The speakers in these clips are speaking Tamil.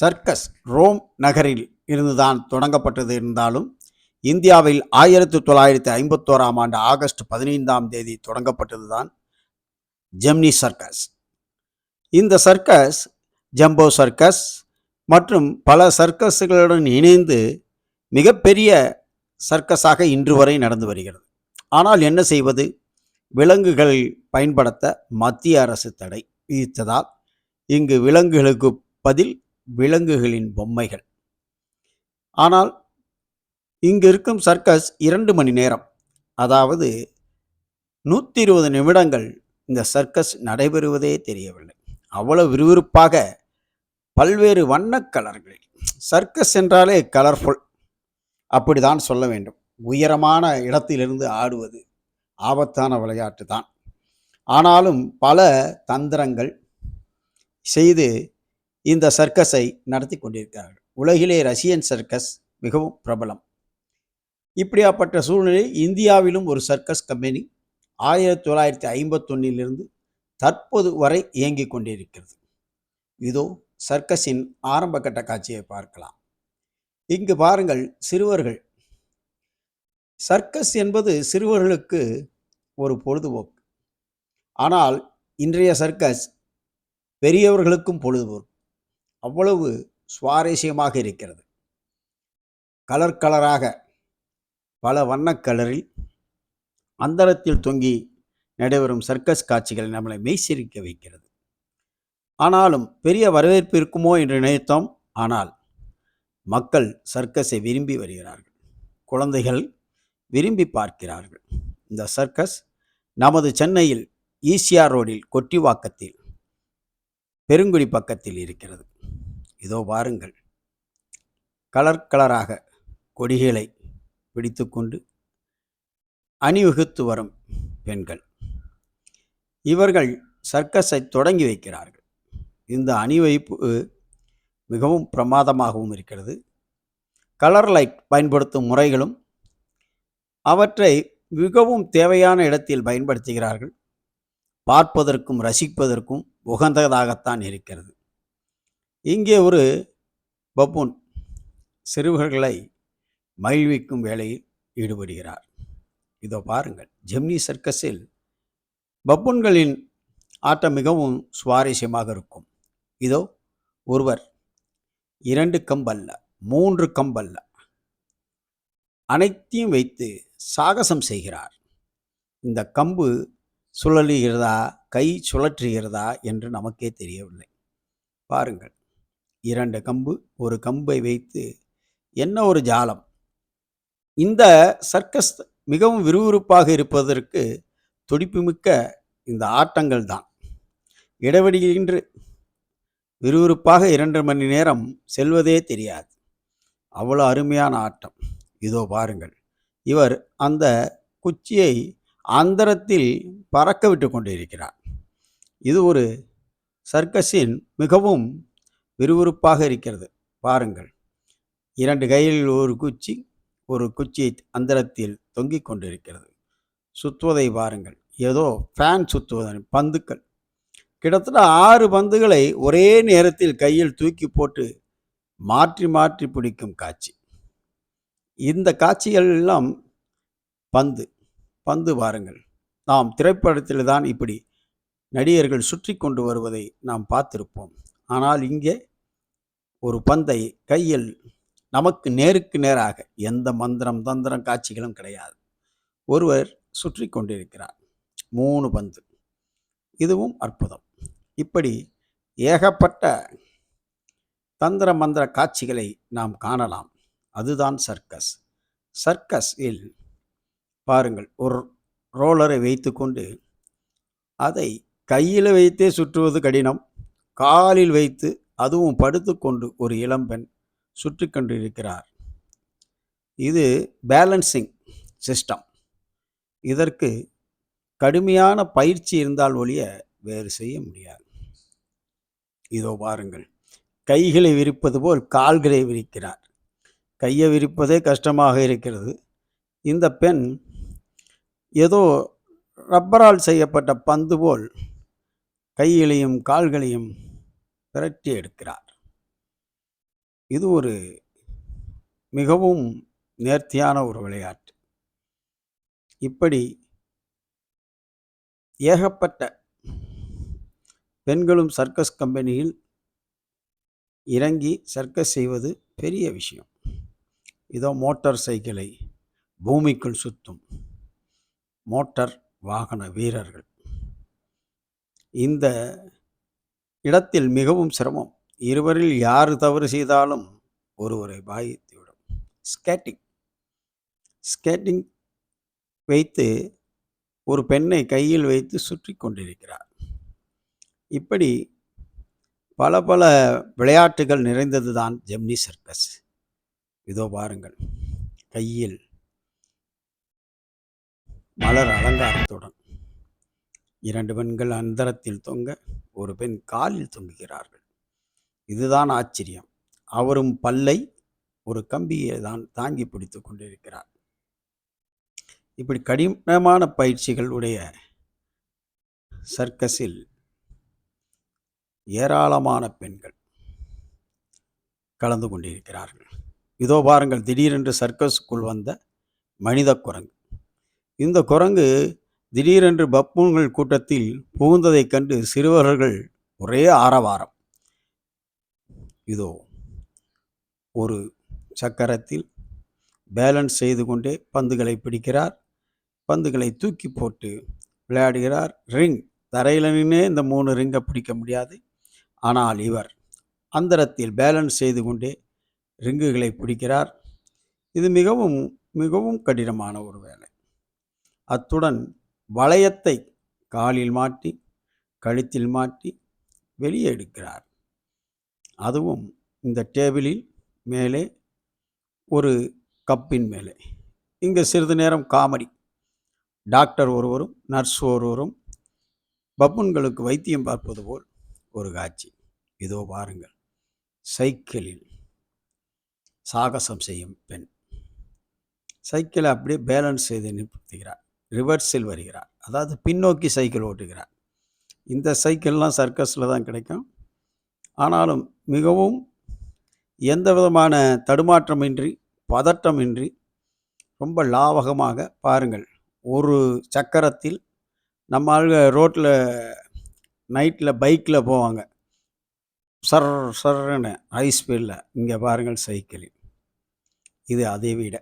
சர்க்கஸ் ரோம் நகரில் இருந்துதான் தொடங்கப்பட்டது இருந்தாலும் இந்தியாவில் ஆயிரத்தி தொள்ளாயிரத்தி ஐம்பத்தோராம் ஆண்டு ஆகஸ்ட் பதினைந்தாம் தேதி தொடங்கப்பட்டதுதான் ஜெம்னி சர்க்கஸ். இந்த சர்க்கஸ் ஜம்போ சர்க்கஸ் மற்றும் பல சர்க்கஸ்களுடன் இணைந்து மிகப்பெரிய சர்க்கஸாக இன்று வரை நடந்து வருகிறது. ஆனால் என்ன செய்வது? விலங்குகள் பயன்படுத்த மத்திய அரசு தடை விதித்ததால் இங்கு விலங்குகளுக்கு பதில் விலங்குகளின் பொம்மைகள். ஆனால் இங்கு இருக்கும் சர்க்கஸ் இரண்டு மணி நேரம். அதாவது நூற்றி இருபது நிமிடங்கள் இந்த சர்க்கஸ் நடைபெறுவதே தெரியவில்லை. அவ்வளவு விறுவிறுப்பாக பல்வேறு வண்ணக் கலர்களில். சர்க்கஸ் என்றாலே கலர்ஃபுல் அப்படிதான் சொல்ல வேண்டும். உயரமான இடத்திலிருந்து ஆடுவது ஆபத்தான விளையாட்டு தான் ஆனாலும் பல தந்திரங்கள் செய்து இந்த சர்க்கஸை நடத்தி கொண்டிருக்கிறார்கள். உலகிலே ரஷ்யன் சர்க்கஸ் மிகவும் பிரபலம். இப்படியாப்பட்ட சூழ்நிலை இந்தியாவிலும் ஒரு சர்க்கஸ் கம்பெனி ஆயிரத்தி தொள்ளாயிரத்தி ஐம்பத்தொன்னிலிருந்து தற்போது வரை இயங்கிக் கொண்டிருக்கிறது. இதோ சர்க்கஸின் ஆரம்ப கட்ட காட்சியை பார்க்கலாம். இங்கு பாருங்கள் சிறுவர்கள். சர்க்கஸ் என்பது சிறுவர்களுக்கு ஒரு பொழுதுபோக்கு. ஆனால் இன்றைய சர்க்கஸ் பெரியவர்களுக்கும் பொழுதுபோக்கு. அவ்வளவு சுவாரஸ்யமாக இருக்கிறது. கலர் கலராக பல வண்ணக் கலரில் அந்தரத்தில் தொங்கி நடைபெறும் சர்க்கஸ் காட்சிகள் நம்மளை மெய்சிரிக்க வைக்கிறது. ஆனாலும் பெரிய வரவேற்பு இருக்குமோ என்று நினைத்தோம். ஆனால் மக்கள் சர்க்கஸை விரும்பி வருகிறார்கள். குழந்தைகள் விரும்பி பார்க்கிறார்கள். இந்த சர்க்கஸ் நமது சென்னையில் ஈசிஆர் ரோடில் கொட்டிவாக்கத்தில் பெருங்குடி பக்கத்தில் இருக்கிறது. இதோ பாருங்கள் கலர் கலராக கொடிகளை பிடித்துக்கொண்டு அணிவகுத்து வரும் பெண்கள். இவர்கள் சர்க்கஸை தொடங்கி வைக்கிறார்கள். இந்த அணிவைப்பு மிகவும் பிரமாதமாகவும் இருக்கிறது. கலர் லைட் பயன்படுத்தும் முறைகளும் அவற்றை மிகவும் தேவையான இடத்தில் பயன்படுத்துகிறார்கள். பார்ப்பதற்கும் ரசிப்பதற்கும் உகந்ததாகத்தான் இருக்கிறது. இங்கே ஒரு பப்பூன் சிறுவர்களை மகிழ்விக்கும் வேலையில் ஈடுபடுகிறார். இதோ பாருங்கள் ஜெம்னி சர்க்கஸில் பப்புன்களின் ஆட்டம் மிகவும் சுவாரஸ்யமாக இருக்கும். இதோ ஒருவர் இரண்டு கம்பல்ல மூன்று கம்பல்ல அனைத்தையும் வைத்து சாகசம் செய்கிறார். இந்த கம்பு சுழலுகிறதா கை சுழற்றுகிறதா என்று நமக்கே தெரியவில்லை. பாருங்கள் இரண்டு கம்பு ஒரு கம்பை வைத்து என்ன ஒரு ஜாலம்? இந்த சர்க்கஸ் மிகவும் விறுவிறுப்பாக இருப்பதற்கு துடிப்புமிக்க இந்த ஆட்டங்கள் தான். இடைவெளியின்றி விறுவிறுப்பாக இரண்டு மணி நேரம் செல்வதே தெரியாது. அவ்வளோ அருமையான ஆட்டம். இதோ பாருங்கள். இவர் அந்த குச்சியை அந்தரத்தில் பறக்க விட்டு கொண்டிருக்கிறார். இது ஒரு சர்க்கஸின் மிகவும் விறுவிறுப்பாக இருக்கிறது. பாருங்கள். இரண்டு கையில் ஒரு குச்சி ஒரு குச்சி அந்தரத்தில் தொங்கிக் கொண்டிருக்கிறது. சுற்றுவதை பாருங்கள். ஏதோ ஃபேன் சுற்றுவதன் பந்துக்கள். கிட்டத்தட்ட ஆறு பந்துகளை ஒரே நேரத்தில் கையில் தூக்கி போட்டு மாற்றி மாற்றி பிடிக்கும் காட்சி. இந்த காட்சிகள் எல்லாம் பந்து. பந்து பாருங்கள். நாம் திரைப்படத்தில் தான் இப்படி நடிகர்கள் சுற்றி கொண்டு வருவதை நாம் பார்த்திருப்போம். ஆனால் இங்கே ஒரு பந்தை கையில் நமக்கு நேருக்கு நேராக எந்த மந்திரம் தந்திரம் காட்சிகளும் கிடையாது. ஒருவர் சுற்றி கொண்டிருக்கிறார். மூணு பந்து. இதுவும் அற்புதம். இப்படி ஏகப்பட்ட தந்திர மந்திர காட்சிகளை நாம் காணலாம். அதுதான் சர்க்கஸ். சர்க்கஸில் பாருங்கள் ஒரு ரோலரை வைத்துக்கொண்டு அதை கையில் வைத்தே சுற்றுவது கடினம் காலில் வைத்து அதுவும் படுத்துக்கொண்டு ஒரு இளம்பெண் சுற்றி கொண்டிருக்கிறார். இது பேலன்சிங் சிஸ்டம். இதற்கு கடுமையான பயிற்சி இருந்தால் ஒழிய வேறு செய்ய முடியாது. இதோ பாருங்கள். கைகளை விரிப்பது போல் கால்களை விரிக்கிறார். கையை விரிப்பதே கஷ்டமாக இருக்கிறது. இந்த பெண் ஏதோ ரப்பரால் செய்யப்பட்ட பந்து போல் கைகளையும் கால்களையும் பிரட்டி எடுக்கிறார். இது ஒரு மிகவும் நேர்த்தியான ஒரு விளையாட்டு. இப்படி ஏகப்பட்ட பெண்களும் சர்க்கஸ் கம்பெனியில் இறங்கி சர்க்கஸ் செய்வது பெரிய விஷயம். இதோ மோட்டார் சைக்கிளை பூமிக்குள் சுத்தும் மோட்டார் வாகன வீரர்கள். இந்த இடத்தில் மிகவும் சிரமம். இருவரில் யார் தவறு செய்தாலும் ஒருவரை பாதித்துவிடும். ஸ்கேட்டிங் ஸ்கேட்டிங் வைத்து ஒரு பெண்ணை கையில் வைத்து சுற்றி கொண்டிருக்கிறார். இப்படி பல பல விளையாட்டுகள் நிறைந்தது தான் ஜெம்னி சர்க்கஸ். இதோ பாருங்கள். கையில் மலர் அலங்காரத்துடன் இரண்டு பெண்கள் அந்தரத்தில் தொங்க ஒரு பெண் காலில் தொங்குகிறார்கள். இதுதான் ஆச்சரியம். அவரும் பல்லை ஒரு கம்பியை தான் தாங்கி பிடித்து கொண்டிருக்கிறார். இப்படி கடினமான பயிற்சிகள் உடைய சர்க்கஸில் ஏராளமான பெண்கள் கலந்து கொண்டிருக்கிறார்கள். இதோ பாருங்கள் திடீரென்று சர்க்கஸுக்குள் வந்த மனித குரங்கு. இந்த குரங்கு திடீரென்று பப்பூன்கள் கூட்டத்தில் புகுந்ததைக் கண்டு சிறுவர்கள் ஒரே ஆரவாரம். இதோ ஒரு சக்கரத்தில் பேலன்ஸ் செய்து கொண்டே பந்துகளை பிடிக்கிறார். பந்துகளை தூக்கி போட்டு விளையாடுகிறார். ரிங் தரையில் நின்று இந்த மூணு ரிங்கை பிடிக்க முடியாது. ஆனால் இவர் அந்தரத்தில் பேலன்ஸ் செய்து கொண்டே ரிங்குகளை பிடிக்கிறார். இது மிகவும் மிகவும் கடினமான ஒரு வேலை. அத்துடன் வளையத்தை காலில் மாட்டி கழுத்தில் மாட்டி வெளியே எடுக்கிறார். அதுவும் இந்த டேபிளில் மேலே ஒரு கப்பின் மேலே. இங்கே சிறிது நேரம் காமெடி. டாக்டர் ஒருவரும் நர்ஸ் ஒருவரும் பப்புன்களுக்கு வைத்தியம் பார்ப்பது போல் ஒரு காட்சி. இதோ பாருங்கள். சைக்கிளில் சாகசம் செய்யும் பெண். சைக்கிளை அப்படியே பேலன்ஸ் செய்து நிறுத்துகிறார். ரிவர்ஸில் வருகிறார். அதாவது பின்னோக்கி சைக்கிள் ஓட்டுகிறார். இந்த சைக்கிள்லாம் சர்க்கஸில் தான் கிடைக்கும். ஆனாலும் மிகவும் எந்த விதமான தடுமாற்றமின்றி பதட்டமின்றி ரொம்ப லாவகமாக பாருங்கள். ஒரு சக்கரத்தில் நம்ம ஆளுங்க ரோட்டில் நைட்டில் பைக்கில் போவாங்க. சர் சர்ன்னு ஹை ஸ்பீடில் இங்கே பாருங்கள் சைக்கிளில். இது அதை விட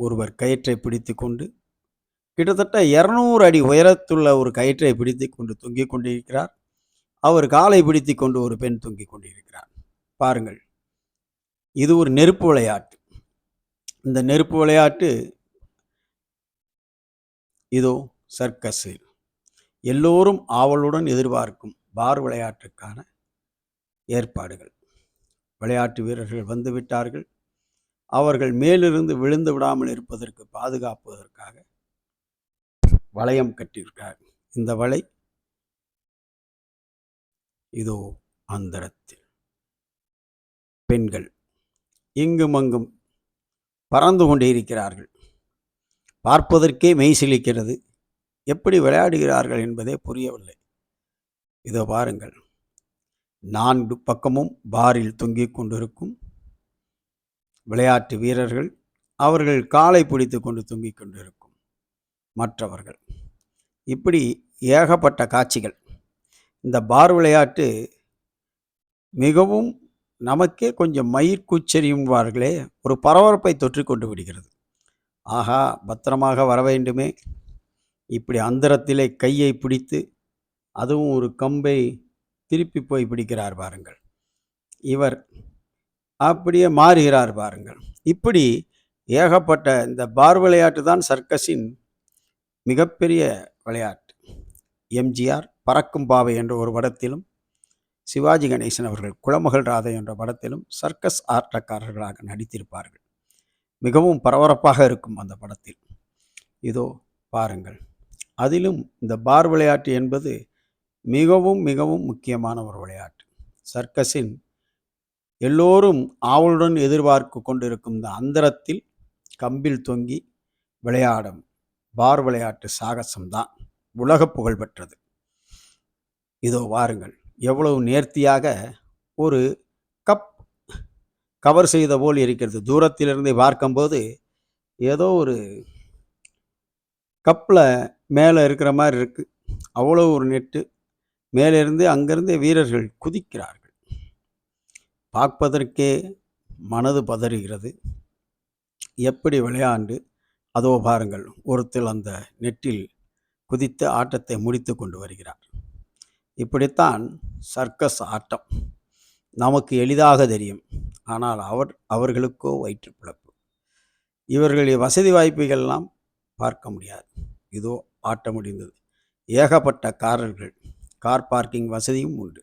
ஒருவர் கயிற்றை பிடித்து கொண்டு கிட்டத்தட்ட இரநூறு அடி உயரத்துள்ள ஒரு கயிற்றை பிடித்து கொண்டு தொங்கிக் கொண்டிருக்கிறார். அவர் காலை பிடித்து கொண்டு ஒரு பெண் தொங்கிக் கொண்டிருக்கிறார். பாருங்கள். இது ஒரு நெருப்பு விளையாட்டு. இந்த நெருப்பு விளையாட்டு இதோ சர்க்கஸ். எல்லோரும் ஆவலுடன் எதிர்பார்க்கும் பார் விளையாட்டுக்கான ஏற்பாடுகள். விளையாட்டு வீரர்கள் வந்து விட்டார்கள். அவர்கள் மேலிருந்து விழுந்து விடாமல் இருப்பதற்கு பாதுகாப்பதற்காக வளையம் கட்டியிருக்கார். இந்த வலை இதோ அந்தரத்தில். பெண்கள் இங்கும் அங்கும் பறந்து கொண்டே இருக்கிறார்கள். பார்ப்பதற்கே மெய்சிலிக்கிறது எப்படி விளையாடுகிறார்கள் என்பதே புரியவில்லை. இதோ பாருங்கள். நான்கு பக்கமும் பாரில் தொங்கிக் கொண்டிருக்கும் விளையாட்டு வீரர்கள் அவர்கள் காலை பிடித்து கொண்டு தொங்கிக் கொண்டிருக்கும் மற்றவர்கள். இப்படி ஏகப்பட்ட காட்சிகள். இந்த பார் விளையாட்டு மிகவும் நமக்கே கொஞ்சம் மயிர்கூச்செறியும்பார்களே ஒரு பரபரப்பை தொற்றி கொண்டு விடுகிறது. ஆகா பத்திரமாக வர வேண்டுமே. இப்படி அந்தரத்திலே கையை பிடித்து அதுவும் ஒரு கம்பை திருப்பி போய் பிடிக்கிறார் பாருங்கள். இவர் அப்படியே மாறுகிறார் பாருங்கள். இப்படி ஏகப்பட்ட இந்த பார் விளையாட்டு தான் சர்க்கஸின் மிகப்பெரிய விளையாட்டு. எம்ஜிஆர் பறக்கும் பாவை என்ற ஒரு படத்திலும் சிவாஜி கணேசன் அவர்கள் குளமகள் ராதை என்ற படத்திலும் சர்க்கஸ் ஆட்டக்காரர்களாக நடித்திருப்பார்கள். மிகவும் பரபரப்பாக இருக்கும் அந்த படத்தில். இதோ பாருங்கள். அதிலும் இந்த பார் விளையாட்டு என்பது மிகவும் மிகவும் முக்கியமான ஒரு விளையாட்டு. சர்க்கஸின் எல்லோரும் ஆவலுடன் எதிர்பார்த்து கொண்டிருக்கும் இந்த அந்தரத்தில் கம்பில் தொங்கி விளையாடும் பார் விளையாட்டு சாகசம்தான். உலக புகழ் பெற்றது இதோ வாருங்கள் எவ்வளவு நேர்த்தியாக ஒரு கப் கவர் செய்த போல் இருக்கிறது. தூரத்திலிருந்து பார்க்கும்போது ஏதோ ஒரு கப்பில் மேலே இருக்கிற மாதிரி இருக்குது அவ்வளோ ஒரு நெட்டு. மேலிருந்து அங்கிருந்து வீரர்கள் குதிக்கிறார்கள். பார்ப்பதற்கே மனது பதறுகிறது. எப்படி விளையாண்டு அதோ பாருங்கள் ஒருத்தர் அந்த நெட்டில் குதித்து ஆட்டத்தை முடித்து கொண்டு வருகிறார். இப்படித்தான் சர்க்கஸ் ஆட்டம் நமக்கு எளிதாக தெரியும். ஆனால் அவர் அவர்களுக்கோ வயிற்று பிழப்பு இவர்களுடைய வசதி வாய்ப்புகள்லாம் பார்க்க முடியாது. இதோ ஆட்டம் முடிந்தது. ஏகப்பட்ட காரர்கள் கார் பார்க்கிங் வசதியும் உண்டு.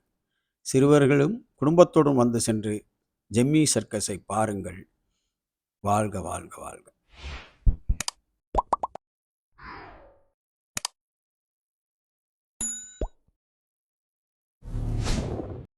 சிறுவர்களும் குடும்பத்தோடும் வந்து சென்று ஜெம்மி சர்க்கஸை பாருங்கள். வாழ்க வாழ்க வாழ்க.